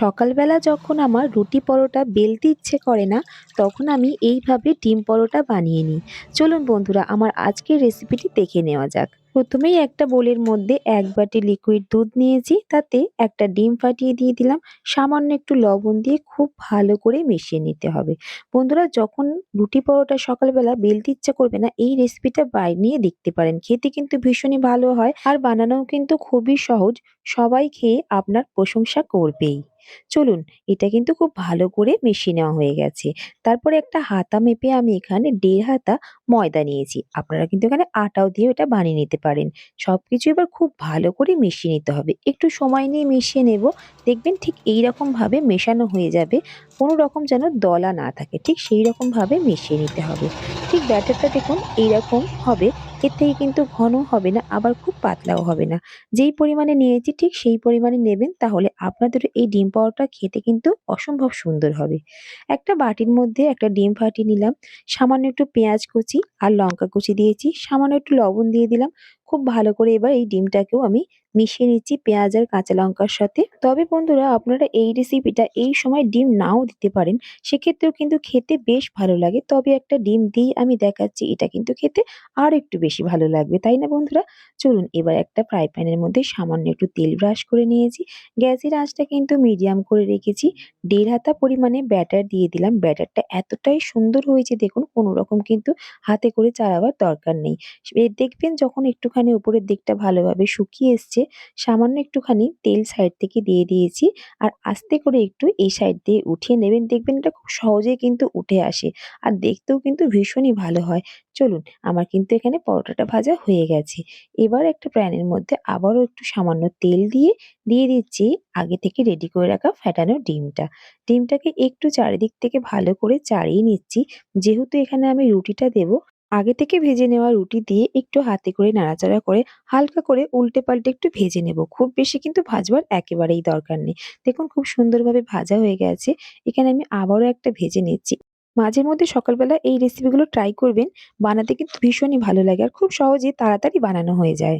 সকালবেলা যখন আমার রুটি পরোটা বেলতে ইচ্ছে করে না, তখন আমি এইভাবে ডিম পরোটা বানিয়ে নিই। চলুন বন্ধুরা, আমার আজকের রেসিপিটি দেখে নেওয়া যাক। প্রথমেই একটা বোলের মধ্যে এক বাটি লিকুইড দুধ নিয়েছি, তাতে একটা ডিম ফাটিয়ে দিয়ে দিলাম। সামান্য একটু লবণ দিয়ে খুব ভালো করে মিশিয়ে নিতে হবে। বন্ধুরা, যখন রুটি পরোটা সকালবেলা বেলতে ইচ্ছে করবে না, এই রেসিপিটা বানিয়ে দেখতে পারেন। খেতে কিন্তু ভীষণই ভালো হয়, আর বানানোও কিন্তু খুবই সহজ। সবাই খেয়ে আপনার প্রশংসা করবেই। চলুন, এটা কিন্তু খুব ভালো করে মিশিয়ে নেওয়া হয়ে গেছে। তারপরে একটা হাতা মেপে আমি এখানে দেড় হাতা ময়দা নিয়েছি। আপনারা কিন্তু এখানে আটাও দিয়ে এটা বানিয়ে নিতে পারেন। সব কিছু এবার খুব ভালো করে মিশিয়ে নিতে হবে। একটু সময় নিয়ে মিশিয়ে নেব। দেখবেন ঠিক এই রকম ভাবে মেশানো হয়ে যাবে। কোনো রকম যেন দলা না থাকে। ঠিক সেই রকম ভাবে মিশিয়ে নিতে হবে। ঠিক ব্যাটারটা দেখুন এইরকম হবে, এর থেকে কিন্তু ঘন হবে না, আবার খুব পাতলাও হবে না। যেই পরিমাণে নিয়েছি ঠিক সেই পরিমাণে নেবেন, তাহলে আপনাদের এই ডিম পাউডারটা খেতে কিন্তু অসম্ভব সুন্দর হবে। একটা বাটির মধ্যে একটা ডিম ফাটিয়ে নিলাম, সামান্য একটু পেঁয়াজ কুচি আর লঙ্কা কুচি দিয়েছি, সামান্য একটু লবণ দিয়ে দিলাম খুব ভালো করে এবার এই ডিমটাকেও আমি মিশিয়ে নিচ্ছি পেঁয়াজ আর কাঁচা লঙ্কার সাথে। তবে বন্ধুরা, আপনারা এই রেসিপিটা এই সময় ডিম নাও দিতে পারেন। সেক্ষেত্রেও কিন্তু খেতে বেশ ভালো লাগে। তবে একটা ডিম দিয়ে আমি দেখাচ্ছি, এটা কিন্তু খেতে আর একটু বেশি ভালো লাগবে, তাই না বন্ধুরা? চলুন এবার একটা ফ্রাই প্যানের মধ্যে সামান্য একটু তেল ব্রাশ করে নিয়েছি। গ্যাসের আঁচটা কিন্তু মিডিয়াম করে রেখেছি। দেড় হাতা পরিমাণে ব্যাটার দিয়ে দিলাম। ব্যাটারটা এতটাই সুন্দর হয়েছে, দেখুন, কোনো রকম কিন্তু হাতে করে চালাবার দরকার নেই। দেখবেন যখন একটুখানি উপরের দিকটা ভালোভাবে শুকিয়ে এসছে, সামান্য একটুখানি তেল সাইড থেকে দিয়ে দিয়েছি আর আস্তে করে একটু এই সাইড দিয়ে উঠিয়ে নেবেন। দেখবেন এটা খুব সহজেই কিন্তু উঠে আসে আর দেখতেও কিন্তু ভীষণই ভালো হয়। চলুন, আমার কিন্তু এখানে পরোটাটা ভাজা হয়ে গেছে। এবার একটা প্যানের মধ্যে আবারও একটু সামান্য তেল দিয়ে দিয়ে দিচ্ছি আগে থেকে রেডি করে রাখা ফ্যাটানো ডিমটা। ডিমটাকে একটু চারিদিক থেকে ভালো করে চাড়িয়ে নিচ্ছি। যেহেতু এখানে আমি রুটিটা দেব আগে থেকে ভেজে নেওয়া রুটি দিয়ে একটু হাতে করে নাড়াচাড়া করে হালকা করে উল্টে পাল্টে একটু ভেজে নেব। খুব বেশি কিন্তু ভাজবার একেবারেই দরকার নেই। দেখুন খুব সুন্দরভাবে ভাজা হয়ে গেছে। এখানে আমি আবারও একটা ভেজে নিচ্ছি। মাঝে মধ্যে সকালবেলা এই রেসিপিগুলো ট্রাই করবেন, বানাতে কিন্তু ভীষণই ভালো লাগে আর খুব সহজে তাড়াতাড়ি বানানো হয়ে যায়।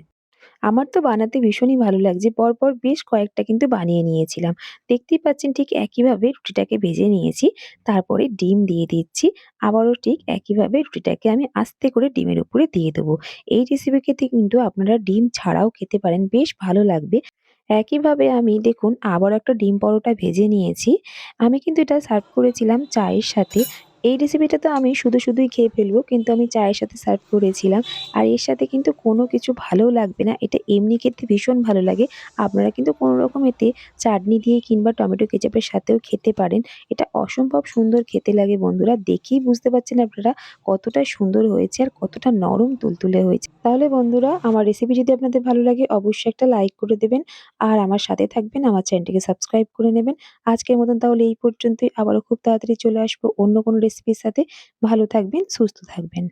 আমার তো বানাতে ভীষণই ভালো লাগছে। পরপর বেশ কয়েকটা কিন্তু বানিয়ে নিয়েছিলাম। দেখতেই পাচ্ছেন ঠিক একইভাবে রুটিটাকে ভেজে নিয়েছি, তারপরে ডিম দিয়ে দিচ্ছি। আবারও ঠিক একইভাবে রুটিটাকে আমি আস্তে করে ডিমের উপরে দিয়ে দেবো। এই রেসিপি খেতে কিন্তু আপনারা ডিম ছাড়াও খেতে পারেন, বেশ ভালো লাগবে। একইভাবে আমি দেখুন আবার একটা ডিম পরোটা ভেজে নিয়েছি। আমি কিন্তু এটা সার্ভ করেছিলাম চায়ের সাথে। এই রেসিপিটা তো আমি শুধু শুধুই খেয়ে ফেলব, কিন্তু আমি চায়ের সাথে সার্ভ করেছিলাম। আর এর সাথে কিন্তু কোনো কিছু ভালোও লাগবে না, এটা এমনি খেতে ভীষণ ভালো লাগে। আপনারা কিন্তু কোনো রকম এতে চাটনি দিয়ে কিংবা টমেটো কেচাপের সাথেও খেতে পারেন। এটা অসম্ভব সুন্দর খেতে লাগে বন্ধুরা, দেখেই বুঝতে পারছেন আপনারা কতটা সুন্দর হয়েছে আর কতটা নরম তুলতুলে হয়েছে। তাহলে বন্ধুরা, আমার রেসিপি যদি আপনাদের ভালো লাগে, অবশ্যই একটা লাইক করে দেবেন। আর আমার সাথে থাকবেন, আমার চ্যানেলটিকে সাবস্ক্রাইব করে নেবেন। আজকের মতন তাহলে এই পর্যন্তই। আবারও খুব তাড়াতাড়ি চলে আসব অন্য কোনো রেসিপির সাথে ভালো থাকবেন সুস্থ থাকবেন।